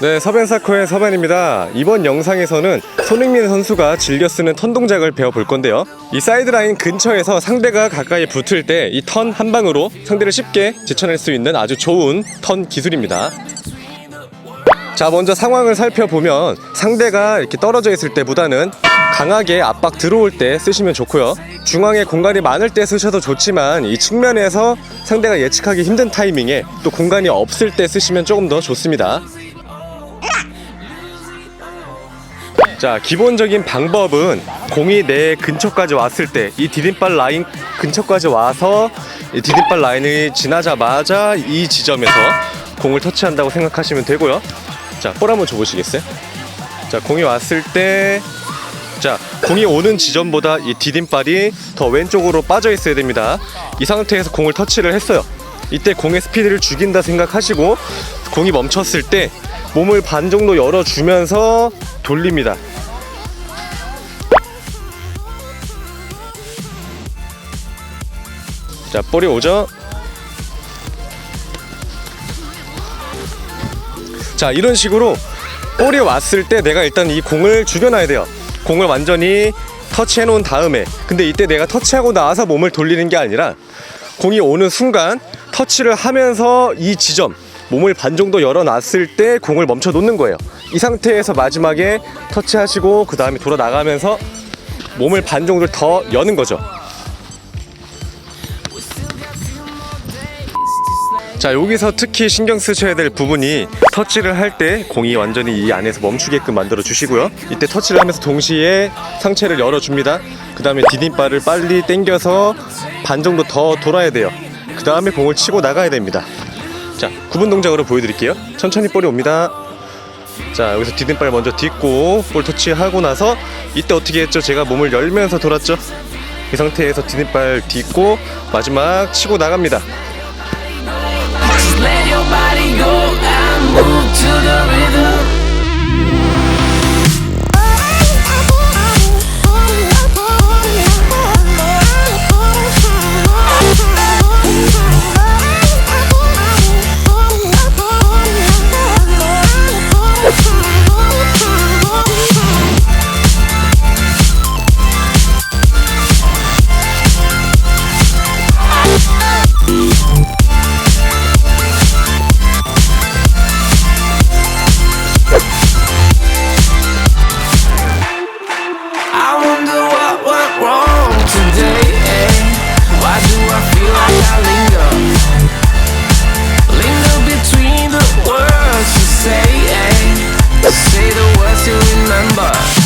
네, 서벤사커의 서벤입니다. 이번 영상에서는 손흥민 선수가 즐겨 쓰는 턴 동작을 배워볼 건데요. 이 사이드라인 근처에서 상대가 가까이 붙을 때 이 턴 한 방으로 상대를 쉽게 제쳐낼 수 있는 아주 좋은 턴 기술입니다. 자, 먼저 상황을 살펴보면 상대가 이렇게 떨어져 있을 때보다는 강하게 압박 들어올 때 쓰시면 좋고요. 중앙에 공간이 많을 때 쓰셔도 좋지만 이 측면에서 상대가 예측하기 힘든 타이밍에 또 공간이 없을 때 쓰시면 조금 더 좋습니다. 자, 기본적인 방법은 공이 내 근처까지 왔을 때 이 디딤발 라인 근처까지 와서 이 디딤발 라인을 지나자마자 이 지점에서 공을 터치한다고 생각하시면 되고요. 자, 볼 한번 줘보시겠어요? 자, 공이 왔을 때 자, 공이 오는 지점보다 이 디딤발이 더 왼쪽으로 빠져 있어야 됩니다. 이 상태에서 공을 터치를 했어요. 이때 공의 스피드를 죽인다 생각하시고 공이 멈췄을 때 몸을 반 정도 열어주면서 돌립니다. 자, 볼이 오죠? 자, 이런 식으로 볼이 왔을 때 내가 일단 이 공을 죽여놔야 돼요. 공을 완전히 터치해 놓은 다음에 근데 이때 내가 터치하고 나서 몸을 돌리는 게 아니라 공이 오는 순간 터치를 하면서 이 지점 몸을 반 정도 열어놨을 때 공을 멈춰 놓는 거예요. 이 상태에서 마지막에 터치하시고 그 다음에 돌아 나가면서 몸을 반 정도를 더 여는 거죠. 자 여기서 특히 신경 쓰셔야 될 부분이 터치를 할 때 공이 완전히 이 안에서 멈추게끔 만들어 주시고요 이때 터치를 하면서 동시에 상체를 열어 줍니다 그 다음에 디딤발을 빨리 당겨서 반 정도 더 돌아야 돼요 그 다음에 공을 치고 나가야 됩니다 자 구분 동작으로 보여드릴게요. 천천히 볼이 옵니다. 자 여기서 디딤발 먼저 딛고 볼 터치하고 나서 이때 어떻게 했죠? 제가 몸을 열면서 돌았죠? 이 상태에서 디딤발 딛고 마지막 치고 나갑니다 Say the words you remember.